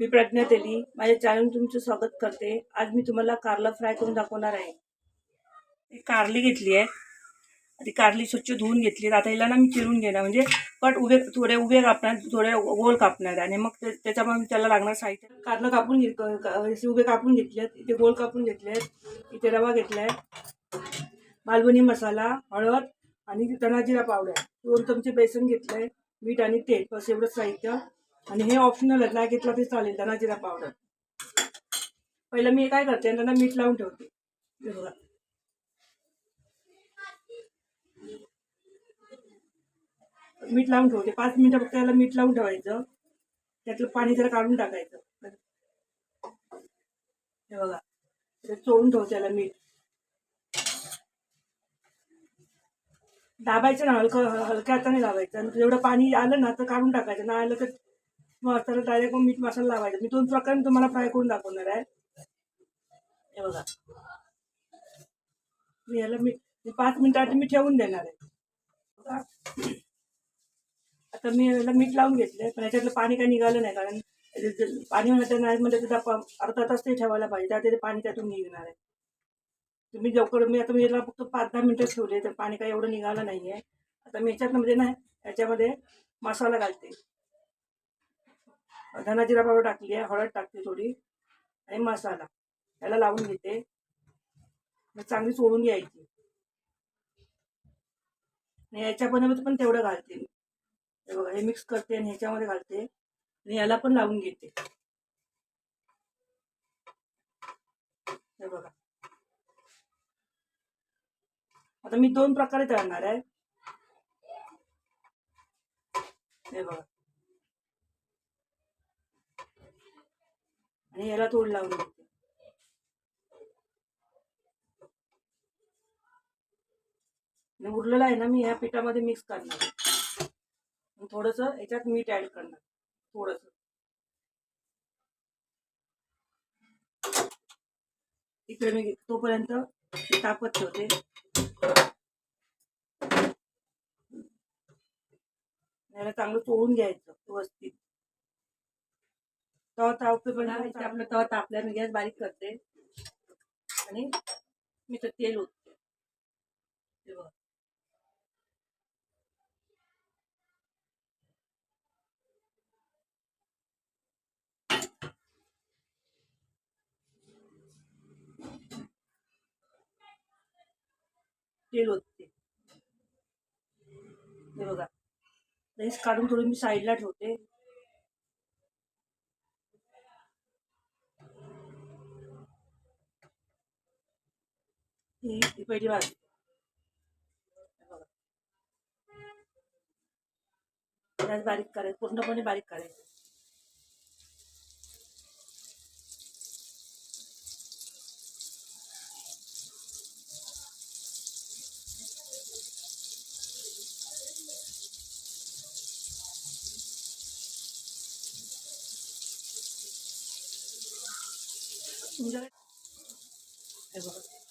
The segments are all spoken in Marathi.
मी प्रज्ञा तेली. माझ्या चॅनल तुमचं स्वागत करते. आज मी तुम्हाला कारला फ्राय करून दाखवणार आहे. एक कारली घेतली आहे. ती कारली स्वच्छ धुवून घेतली. आता हिला ना मी चिरून घेणार. म्हणजे कट उभे थोडे उभे कापणार थोडे गोल कापणार. आणि मग ते- त्याच्यामुळे त्याला लागणार साहित्य. कारलं कापून घेत असे उभे कापून घेतले आहेत. इथे गोल कापून घेतले आहेत. इथे रवा घेतला आहे. मालवणी मसाला हळद आणि धना जिरा पावडर. दोन चमचे बेसन घेतलं आहे मीठ आणि तेल. बस एवढंच साहित्य. आणि हे ऑप्शनल आहे नाही घेतला तरी चालेल धना जिरा पावडर पहिलं मी काय करते त्यांना मीठ लावून ठेवते. हे बघा. मीठ लावून ठेवते. पाच मिनिटं फक्त त्याला मीठ लावून ठेवायचं. त्यातलं पाणी जरा काढून टाकायचं. हे बघा. चोळून ठेवते त्याला मीठ. दाबायचं ना हलकं हलक्या हाताने दाबायचं. आणि जेवढं पाणी आलं ना तर काढून टाकायचं. नाही आलं तर मसाला डायरेक्ट मीठ मसाला लावायचा. मी दोन प्रकारे तुम्हाला फ्राय करून दाखवणार आहे. हे बघा. मी याला मी मी पाच मिनिटासाठी मी ठेवून देणार आहे. बघा. आता मी याला मीठ लावून घेतलंय पण याच्यातलं पाणी काही निघालं नाही कारण पाणी होणार नाही म्हणजे सुद्धा प- अर्धा तास ते ठेवायला पाहिजे त्या ते पाणी त्यातून निघणार आहे. तुम्ही लवकर मी आता मी याला फक्त पाच दहा मिनिटं ठेवले तर पाणी काही एवढं निघालं नाही आहे आता मी याच्यात म्हणजे नाही याच्यामध्ये मसाला घालते. धना जिरा पावडर टाकली आहे हळद टाकते थोडी आणि मसाला. याला लावून घेते. चांगली सोडून घ्यायची. आणि याच्यामध्ये पण तेवढं घालते मी. हे बघा हे मिक्स करते आणि ह्याच्यामध्ये घालते. आणि याला पण लावून घेते. हे बघा. आता मी दोन प्रकारे तळणार आहे. हे बघा. आणि याला तोड लावून घेते आणि उरलेलं आहे ना मी ह्या पिठामध्ये मिक्स करणार थोडस याच्यात मीठ ऍड करणार थोडस. इकडे मी तोपर्यंत तापत ठेवते. याला चांगलं तोडून घ्यायचं व्यवस्थित. तवा तापतेपर्यंत आपलं तवा तापल्या मी गॅस बारीक करते. आणि मी तर तेल ओतते. ते तेल ओतते. हे बघा. राईस काढून थोडी मी साईडला ठेवते. ही ही पहिली भाजी हे बघा. गॅस बारीक करायचं पूर्णपणे बारीक करायचं तुमच्याकडे हे बघा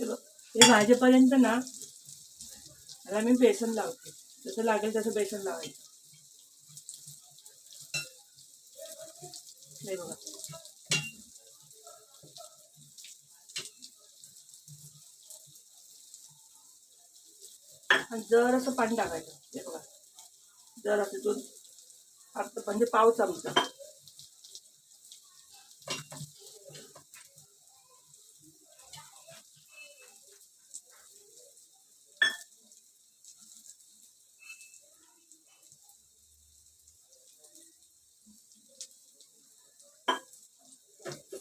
हे भाजेपर्यंत ना त्याला मी बेसन लावते. जसं लागेल तसं बेसन लावायचं. हे बघा. आणि जर असं पाणी टाकायचं हे बघा. जर असं दोन फक्त म्हणजे पाव चमचा.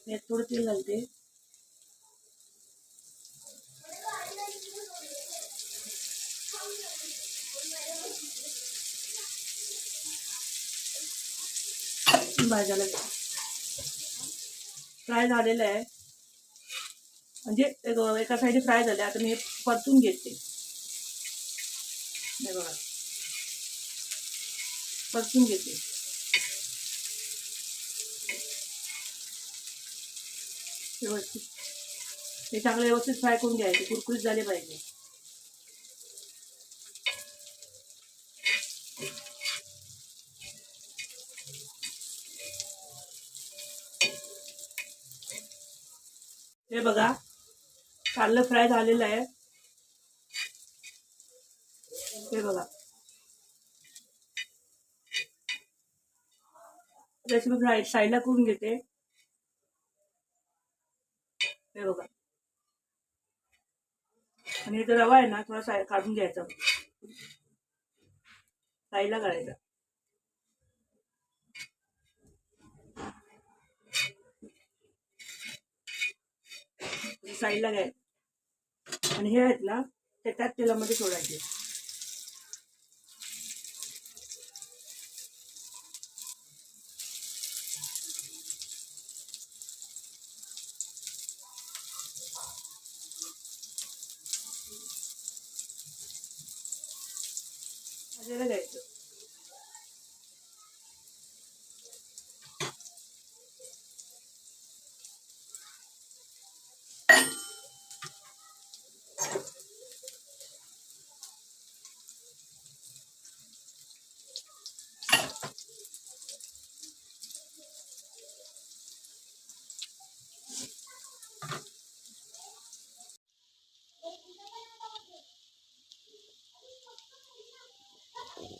यात थोडं तेल घालते. भाजायला फ्राय झालेलं आहे. म्हणजे एका साईड फ्राय झाले आता मी हे परतून घेते. बघा. परतून घेते. व्यवस्थित. हे चांगलं व्यवस्थित फ्राय करून घ्यायचे. कुरकुरीत झाले पाहिजे. हे बघा कारलं फ्राय झालेलं आहे. हे बघा. त्याची मी फ्राय साईडला करून घेते. हे बघा. आणि इथं रवा आहे ना थोडा साय काढून घ्यायचा. साईला काढायचा. साईडला घ्यायचं. आणि हे आहेत ना ते त्याच तेलामध्ये सोडायचे. भाजायला घ्यायचं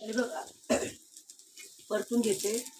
हे बघा परतून घेते.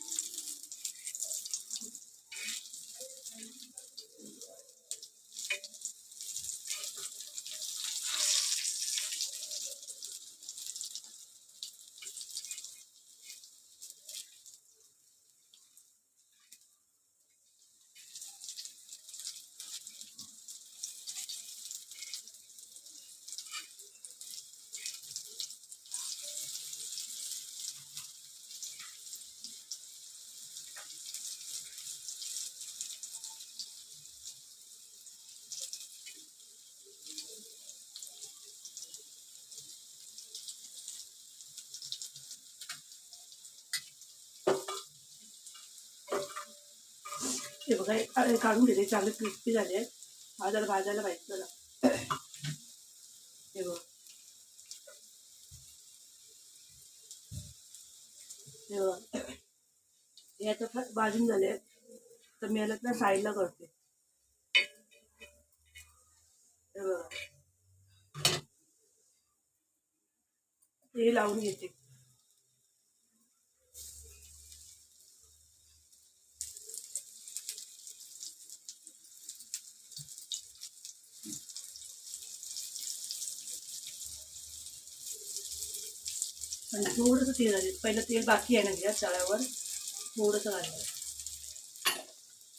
हे बघा हे काढून घेते चांगले क्रिस्पी झाले आहेत. भाजायला भाजायला पाहिजे चला हे बघ. हे बघ. हे आता भाजून झाले तर मी याला ना साईडला करते. हे बघा. हे लावून घेते. म्हणजे थोडंसं तेल घालायचं पहिलं तेल बाकी आहे ना गॅस चाळ्यावर थोडंसं घालायचं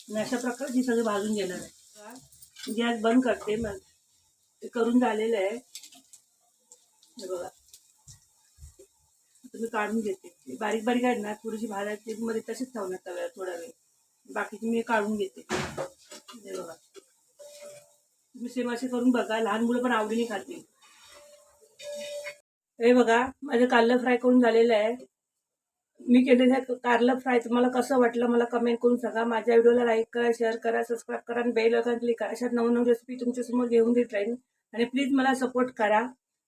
आणि अशा प्रकारे ही सगळं भाजून घेणार आहे. गॅस बंद करते मग ते करून झालेलं आहे. हे बघा. आता मी काढून घेते. बारीक बारीक आहे ना थोडीशी भाजायची मध्ये तशीच ठेवणार तव्यावर थोडा वेळ. बाकीची मी काढून घेते. हे बघा. तुम्ही सेम असे करून बघा लहान मुलं पण आवडीने खातील. हे बघा माझं कारलं फ्राय करून झालेलं आहे. मी केलेलं कारलं फ्राय तुम्हाला कसं वाटलं मला कमेंट करून सांगा. माझ्या व्हिडिओला लाईक करा शेअर करा सबस्क्राईब करा आणि बेल आयकॉन क्लिक करा. अशा नवनवीन रेसिपी तुमच्यासमोर घेऊन देत राहीन. आणि प्लीज मला सपोर्ट करा.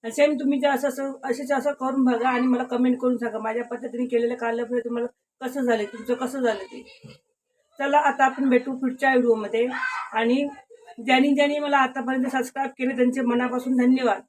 आणि सेम तुम्ही जे असं असं असेच असं करून बघा आणि मला कमेंट करून सांगा. माझ्या पद्धतीने केलेलं कारलं फ्राय तुम्हाला कसं झालं तुमचं कसं झालं ते. चला आता आपण भेटू पुढच्या व्हिडिओमध्ये आणि ज्यांनी ज्यांनी मला आतापर्यंत सबस्क्राईब केले त्यांचे मनापासून धन्यवाद.